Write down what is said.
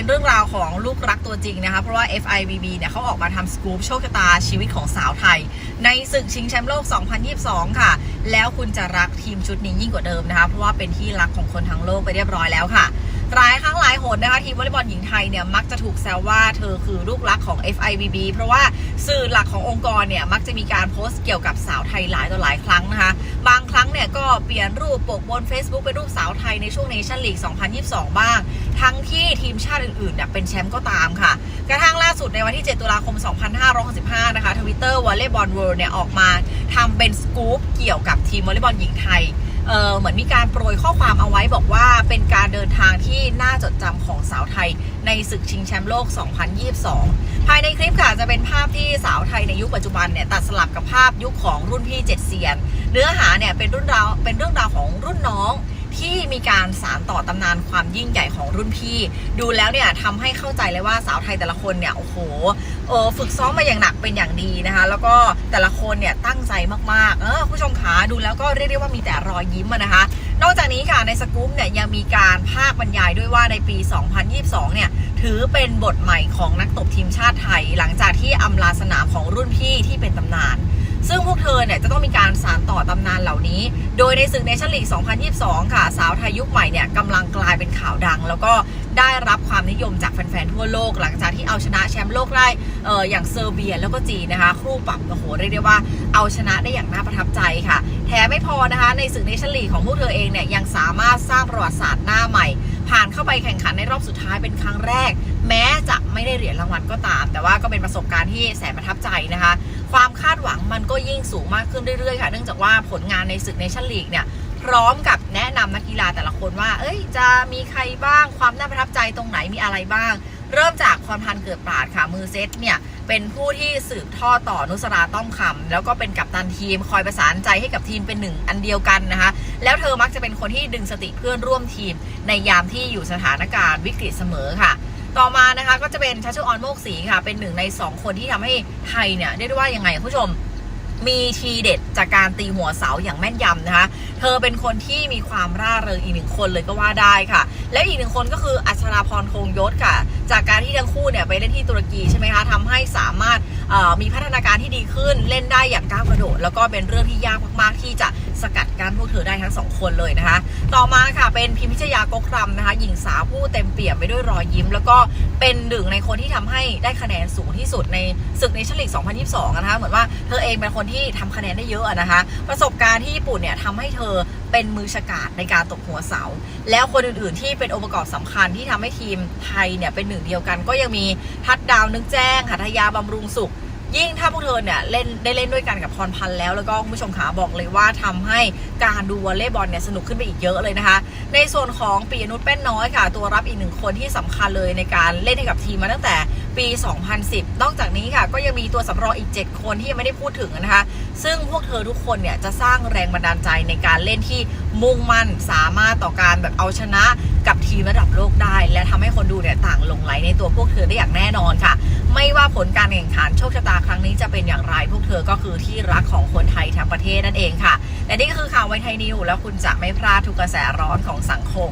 เป็นเรื่องราวของลูกรักตัวจริงนะคะเพราะว่า FIVB เนี่ยเขาออกมาทำสกู๊ปโชคชะตาชีวิตของสาวไทย ในศึกชิงแชมป์โลก 2022 ค่ะ แล้วคุณจะรักทีมชุดนี้ยิ่งกว่าเดิมนะคะเพราะว่าเป็นที่รักของคนทั้งโลกไปเรียบร้อยแล้วค่ะายครั้งหลายหนะคะทีมวอลเลย์บอลหญิงไทยเนี่ยมักจะถูกแซวว่าเธอคือลูกรักของ FIVB เพราะว่าสื่อหลักขององค์กรเนี่ยมักจะมีการโพสต์เกี่ยวกับสาวไทยหลายต่อหลายครั้งนะคะ บางครั้งเนี่ยก็เปลี่ยนรูปปกบน Facebook เป็นรูปสาวไทยในช่วงเนชั่นลีก 2022 บ้าง ทั้งที่ทีมชาติอื่นๆเนี่ยเป็นแชมป์ก็ตามค่ะ กระทั่งล่าสุดในวันที่ 7 ตุลาคม 2565 นะคะทวิตเตอร์วอลเลย์บอลเวิลด์เนี่ยออกมาทำเป็นสกู๊ปเกี่ยวกับทีมวอลเลย์บอลหญิงไทยเออเหมือนมีการโปรยข้อความเอาไว้บอกว่า เป็นการเดินทางที่น่าจดจำของสาวไทย ในศึกชิงแชมป์โลก 2022 ภายในคลิปค่ะจะเป็นภาพที่สาวไทยในยุคปัจจุบันเนี่ยตัดสลับกับภาพยุคของรุ่นพี่เจ็ดเซียน เนื้อหาเนี่ยเป็นรุ่นราวเป็นเรื่องราวของรุ่นน้อง ที่มีการสารต่อตำนานความยิ่งใหญ่ของรุ่นพี่ ดูแล้วเนี่ยทำให้เข้าใจเลยว่าสาวไทยแต่ละคนเนี่ยโอ้โหเออฝึกซ้อมมาอย่างหนักเป็นอย่างดีนะคะ แล้วก็แต่ละคนเนี่ยตั้งใจมากๆเออผู้ชมขาดูแล้วก็เรียกได้ว่ามีแต่รอยยิ้มนะคะ นอกจากนี้ค่ะในสกู๊ปเนี่ยยังมีการภาคบรรยายด้วยว่าในปี 2022 เนี่ยถือเป็นบทใหม่ของนักตบทีมชาติไทย หลังจากที่อำลาสนามของรุ่นพี่ที่เป็นตำนาน ซึ่งพวกเธอเนี่ยจะต้องมีการสานต่อตำนานเหล่านี้ โดยในศึกเนชั่นลีก 2022 ค่ะ สาวไทยยุคใหม่เนี่ยกำลังกลายเป็นข่าวดัง แล้วก็ได้รับความนิยมจากแฟนๆ ทั่วโลก หลังจากที่เอาชนะแชมป์โลกได้เอออย่างเซอร์เบียแล้วก็จีนนะคะครู่ปรับโอ้โหเรียกได้ว่าเอาชนะได้อย่างน่าประทับใจค่ะ แถมไม่พอนะคะในศึกเนชั่นลีกของพวกเธอเองเนี่ยยังสามารถสร้างประวัติศาสตร์หน้าใหม่ ผ่านเข้าไปแข่งขันในรอบสุดท้ายเป็นครั้งแรก เหรียญรางวัลก็ตาม แต่ว่าก็เป็นประสบการณ์ที่แสนประทับใจนะคะ ความคาดหวังมันก็ยิ่งสูงมากขึ้นเรื่อยๆค่ะเนื่องจากว่าผลงานในศึกเนชั่นลีกเนี่ยพร้อมกับแนะนำนักกีฬาแต่ละคนว่า เอ้ย จะมีใครบ้าง ความน่าประทับใจตรงไหน มีอะไรบ้าง เริ่มจากพรพันธ์เกิดปราดค่ะ มือเซตเนี่ย เป็นผู้ที่สืบทอดต่อนุสราต้อมคำแล้วก็เป็นกัปตันทีม คอยประสานใจให้กับทีมเป็นหนึ่งอันเดียวกันนะคะ แล้วเธอมักจะเป็นคนที่ดึงสติเพื่อนร่วมทีม ในยามที่อยู่สถานการณ์วิกฤตเสมอค่ะ ต่อมานะคะก็จะเป็นชัชชุออนโมกศีค่ะ เป็นหนึ่งใน 2 คนที่ทำให้ไทยเนี่ยเรียกได้ว่ายังไงคุณผู้ชมมีทีเด็ดจากการตีหัวเสาอย่างแม่นยำนะคะ เธอเป็นคนที่มีความร่าเริงอีกหนึ่งคนเลยก็ว่าได้ค่ะ และอีกหนึ่งคนก็คืออัชราพรคงยศค่ะ จากการที่ทั้งคู่เนี่ยไปเล่นที่ตุรกีใช่ไหมคะทำให้สามารถมีพัฒนาการที่ดีขึ้นเล่นได้อย่างก้าวกระโดด แล้วก็เป็นเรื่องที่ยากมากๆ ที่จะสกัดการพวกเธอได้ทั้งสองคนเลยนะคะ ต่อมาค่ะเป็นพิมพิชยากกรำนะคะหญิงสาวผู้เต็มเปี่ยมไปด้วยรอยยิ้ม แล้วก็เป็นหนึ่งในคนที่ทำให้ได้คะแนนสูงที่สุดในศึกในชั่นลีก2022 นะคะเหมือนว่าเธอเองเป็นคนที่ทำคะแนนได้เยอะนะคะประสบการณ์ที่ญี่ปุ่นเนี่ยทำให้เธอเป็นมือฉกาดในการตบหัวเสา แล้วคนอื่นๆที่เป็นองค์ประกอบสำคัญที่ทำให้ทีมไทยเนี่ยเป็นหนึ่งเดียวกัน ก็ยังมีทัดดาวนึกแจ้งหัตยาบำรุงสุข ยิ่งถ้าพวกเธอเนี่ยเล่นได้เล่นด้วยกันกับพรพันธ์แล้วแล้วก็คุณผู้ชมขาบอกเลยว่าทำให้การดูวอลเลย์บอลเนี่ยสนุกขึ้นไปอีกเยอะเลยนะคะ ในส่วนของปีนุชแป้นน้อยค่ะ ตัวรับอีกหนึ่งคนที่สำคัญเลยในการเล่นให้กับทีมมาตั้งแต่ปี 2010 นอกจากนี้ค่ะ ก็ยังมีตัวสำรองอีก 7 คนที่ยังไม่ได้พูดถึงนะคะ ซึ่งพวกเธอทุกคนเนี่ยจะสร้างแรงบันดาลใจในการเล่นที่มุ่งมั่นสามารถต่อการแบบเอาชนะกับทีมระดับโลกได้ และทำให้คนดูเนี่ยต่างหลงไหลในตัวพวกเธอได้อย่างแน่นอนค่ะ ไม่ ข่งขันโชคชะตาครั้งนี้จะเป็นอย่างไร พวกเธอก็คือที่รักของคนไทยทั้งประเทศนั่นเองค่ะ และนี่ก็คือข่าวไวไทยนิวแล้วคุณจะไม่พลาดทุกกระแสร้อนของสังคม